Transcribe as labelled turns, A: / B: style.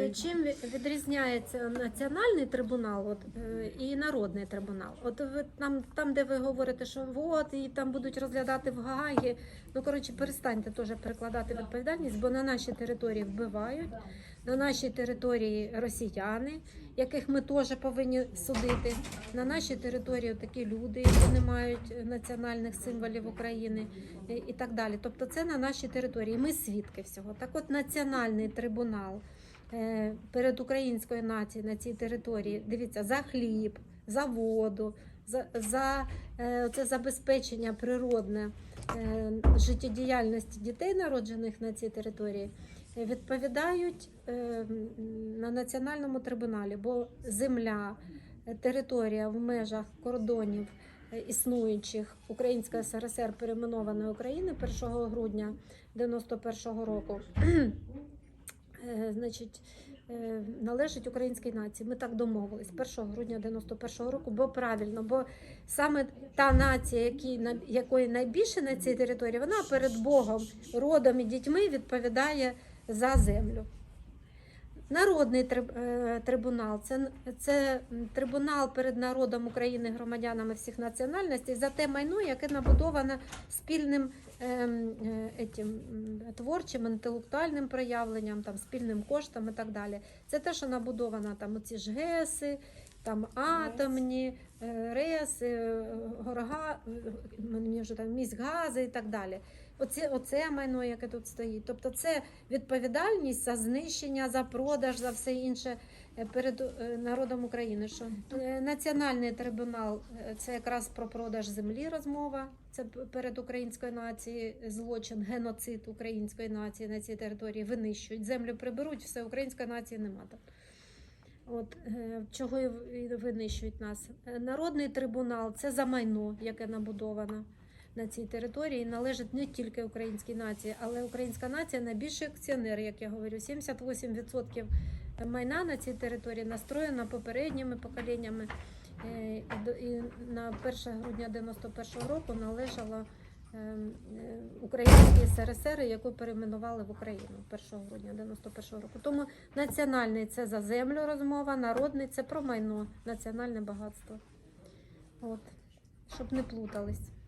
A: Е, Чим відрізняється національний трибунал от, е, і народний трибунал? От ви там, там, де ви говорите, що от і там будуть розглядати в Гагі. Ну коротше, перестаньте теж перекладати відповідальність, бо на нашій території вбивають, на нашій території росіяни, яких ми теж повинні судити. На нашій території такі люди, які не мають національних символів України і, так далі. Тобто, це на нашій території. Ми свідки всього. Так, от національний трибунал перед українською нацією на цій території. Дивіться, за хліб, за воду, за, за е, це забезпечення природне е, життєдіяльності дітей, народжених на цій території, е, відповідають е, на національному трибуналі, бо земля, е, територія в межах кордонів. е, Існуючих Українська СРСР перейменованої України 1 грудня 91 року Е, значить, е, належить українській нації. Ми так домовились 1 грудня 91 року, бо правильно, бо саме та нація, якій, якої найбільше на цій території, вона перед Богом, родом і дітьми відповідає за землю. Народний е, трибунал це, це трибунал перед народом України, громадянами всіх національностей за те майно, яке набудоване спільним ем, е, етім, творчим, інтелектуальним проявленням, там, спільним коштом і так далі. Це те, що набудовано там оці ж ГЕСи, там атомні, е, РЕСи, е, горга, е, мені вже там міськгази і так далі. Оце, оце майно, яке тут стоїть. Тобто це відповідальність за знищення, за продаж, за все інше перед народом України. Що національний трибунал це якраз про продаж землі розмова. Це перед українською нацією злочин, геноцид української нації на цій території винищують. Землю приберуть, все української нації нема там. От е, чого і винищують нас. Е, Народний трибунал це за майно, яке набудовано на цій території, належить не тільки українській нації, але українська нація найбільший акціонер, як я говорю, 78% майна на цій території настроєна попередніми поколіннями. Е, І на 1 грудня 91 року належало ем, е, СРСР, яку перейменували в Україну 1 грудня 91 року. Тому національний це за землю розмова, народний це про майно, національне багатство. От, щоб не плутались.